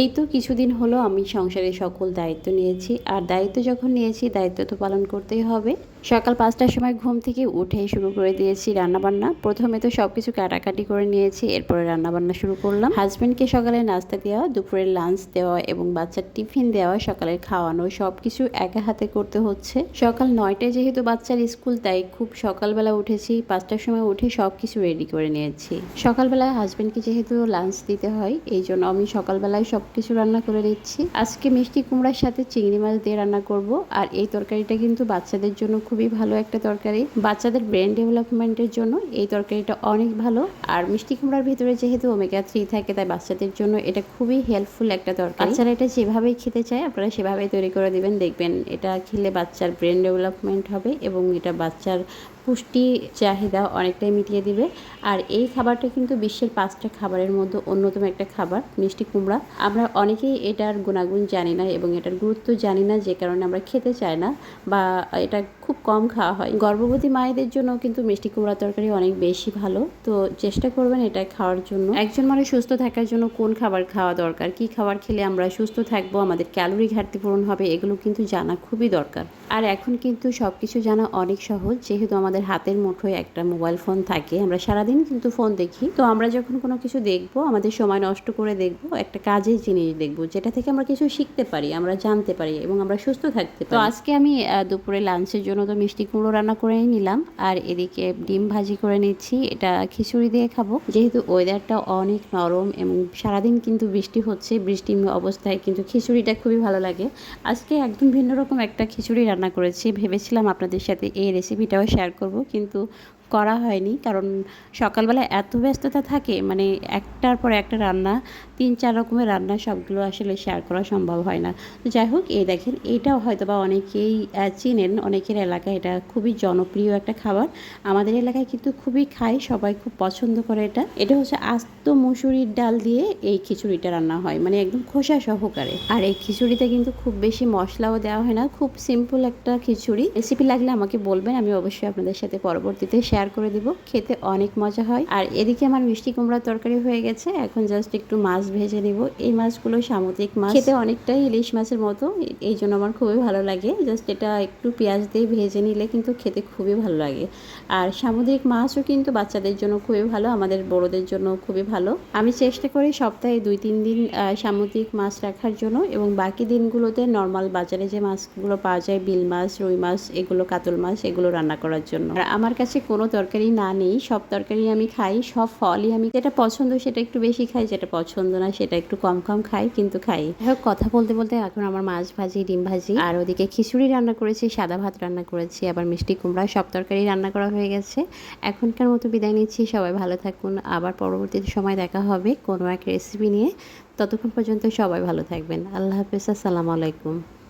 এই তো কিছুদিন হলো আমি সংসারের সকল দায়িত্ব নিয়েছি, আর দায়িত্ব যখন নিয়েছি, দায়িত্ব তো পালন করতেই হবে। সকাল পাঁচটার সময় ঘুম থেকে উঠে শুরু করে দিয়েছি রান্নাবান্না। প্রথমে তো সব কিছু কাটাকাটি করে নিয়েছি, এরপরে রান্নাবান্না শুরু করলাম। হাজব্যান্ডকে সকালে নাস্তা দেওয়া দুপুরের লাঞ্চ দেওয়া এবং বাচ্চার টিফিন দেওয়া, সকালের খাওয়ানো সব কিছু একা হাতে করতে হচ্ছে। সকাল নয়টায় যেহেতু বাচ্চার স্কুল, তাই খুব সকালবেলা উঠেছি। পাঁচটার সময় উঠে সব কিছু রেডি করে নিয়েছি। সকালবেলায় হাজব্যান্ডকে যেহেতু লাঞ্চ দিতে হয়, এই জন্য আমি সকালবেলায় সব কিছু রান্না করে দিচ্ছি আজকে মিষ্টি কুমড়ার সাথে চিংড়ি মাছ দিয়ে রান্না করব। আর এই তরকারিটা কিন্তু বাচ্চাদের জন্য খুবই ভালো একটা তরকারি। বাচ্চাদের ব্রেন ডেভেলপমেন্টের জন্য এই তরকারিটা অনেক ভালো। আর মিষ্টি কুমড়ার ভিতরে যেহেতু ওমেগা থ্রি থাকে, তাই বাচ্চাদের জন্য এটা খুবই হেল্পফুল একটা তরকারি। বাচ্চারা এটা যেভাবেই খেতে চায়, আপনারা সেভাবেই তৈরি করে দিবেন। দেখবেন এটা খেলে বাচ্চার ব্রেন ডেভেলপমেন্ট হবে এবং এটা বাচ্চার পুষ্টি চাহিদা অনেকটাই মিটিয়ে দিবে। আর এই খাবারটা কিন্তু বিশ্বের পাঁচটা খাবারের মধ্যে অন্যতম একটা খাবার, মিষ্টি কুমড়া। আমরা অনেকেই এটার গুণাগুণ জানি না এবং এটার গুরুত্ব জানি না, যে কারণে আমরা খেতে চাই না বা এটা খুব কম খাওয়া হয়। গর্ভবতী মায়েদের জন্য কিন্তু মিষ্টি কুমড়া তরকারি অনেক বেশি ভালো। তো চেষ্টা করবেন এটা খাওয়ার জন্য। একজন মানুষ সুস্থ থাকার জন্য কোন খাবার খাওয়া দরকার, কি খাবার খেলে আমরা সুস্থ থাকব, আমাদের ক্যালোরি ঘাটতি পূরণ হবে, এগুলো কিন্তু জানা খুবই দরকার। আর এখন কিন্তু সব কিছু জানা অনেক সহজ, যেহেতু আমাদের হাতের মুঠোয় একটা মোবাইল ফোন থাকে আমরা সারাদিন কিন্তু ফোন দেখি। তো আমরা যখন কোনো কিছু দেখব আমাদের সময় নষ্ট করে দেখব একটা কাজের জিনিস দেখব যেটা থেকে আমরা কিছু শিখতে পারি আমরা জানতে পারি এবং আমরা সুস্থ থাকতে পারি। তো আজকে আমি দুপুরে লাঞ্চের জন্য তো মিষ্টি কুমড়ো রান্না করে নিলাম আর এদিকে ডিম ভাজি করে নিচ্ছি এটা খিচুড়ি দিয়ে খাব। যেহেতু ওয়েদারটা অনেক নরম এবং সারাদিন কিন্তু বৃষ্টি হচ্ছে বৃষ্টি অবস্থায় কিন্তু খিচুড়িটা খুবই ভালো লাগে। আজকে একদম ভিন্ন রকম একটা খিচুড়ি রান্না করেছি ভেবেছিলাম আপনাদের সাথে এই রেসিপিটাও শেয়ার করব কিন্তু করা হয়নি। কারণ সকালবেলা এত ব্যস্ততা থাকে মানে একটার পর একটা রান্না, তিন চার রকমের রান্না সবগুলো আসলে শেয়ার করা সম্ভব হয় না। তো যাই হোক, এই দেখেন, এটাও হয়তো বা অনেকেই চিনেন, অনেকের এলাকায় এটা খুবই জনপ্রিয় একটা খাবার। আমাদের এলাকায় কিন্তু খুবই খায়, সবাই খুব পছন্দ করে এটা। এটা হচ্ছে আস্ত মুসুরির ডাল দিয়ে এই খিচুড়িটা রান্না হয় মানে একদম খোসা সহকারে। আর এই খিচুড়িতে কিন্তু খুব বেশি মশলাও দেওয়া হয় না, খুব সিম্পল একটা খিচুড়ি। রেসিপি লাগলে আমাকে বলবেন, আমি অবশ্যই আপনাদের সাথে পরবর্তীতে শেয়ার করে দিব। খেতে অনেক মজা হয়। আর এদিকে আমার মিষ্টি কুমড়ার তরকারি হয়ে গেছে। এখন জাস্ট একটু মাছ ভেজে নিব। এই মাছগুলো সামুদ্রিক মাছ। খেতে অনেকটাই ইলিশ মাছের মতো। এই জন্য আমার খুবই ভালো লাগে। জাস্ট এটা একটু পেঁয়াজ দিয়ে ভেজে নিলে কিন্তু খেতে খুবই ভালো লাগে। আর সামুদ্রিক মাছও কিন্তু বাচ্চাদের জন্য খুবই ভালো। আমাদের বড়দের জন্য খুবই ভালো। আমি চেষ্টা করি সপ্তাহে দুই, তিন দিন সামুদ্রিক মাছ রাখার জন্য। এবং বাকি দিনগুলোতে নর্মাল বাজারে যে মাছগুলো পাওয়া যায়, বিল মাছ, রুই মাছ, এগুলো কাতল মাছ, এগুলো রান্না করার জন্য। আর আমার কাছে কোনো তরকারি না নেই, সব তরকারি আমি খাই, সব ফলই আমি, যেটা পছন্দ সেটা একটু বেশি খাই, যেটা পছন্দ না সেটা একটু কম কম খাই, কিন্তু খাই। হোক, কথা বলতে বলতে এখন আমার মাছ ভাজি, ডিম ভাজি, আর ওদিকে খিচুড়ি রান্না করেছি, সাদা ভাত রান্না করেছি, আবার মিষ্টি কুমড়া, সব তরকারি রান্না করা হয়ে গেছে। এখনকার মতো বিদায় নিচ্ছি, সবাই ভালো থাকুন, আবার পরবর্তী সময় দেখা হবে কোনো এক রেসিপি নিয়ে। ততক্ষণ পর্যন্ত সবাই ভালো থাকবেন। আল্লাহ হাফেজ, আসসালামু আলাইকুম।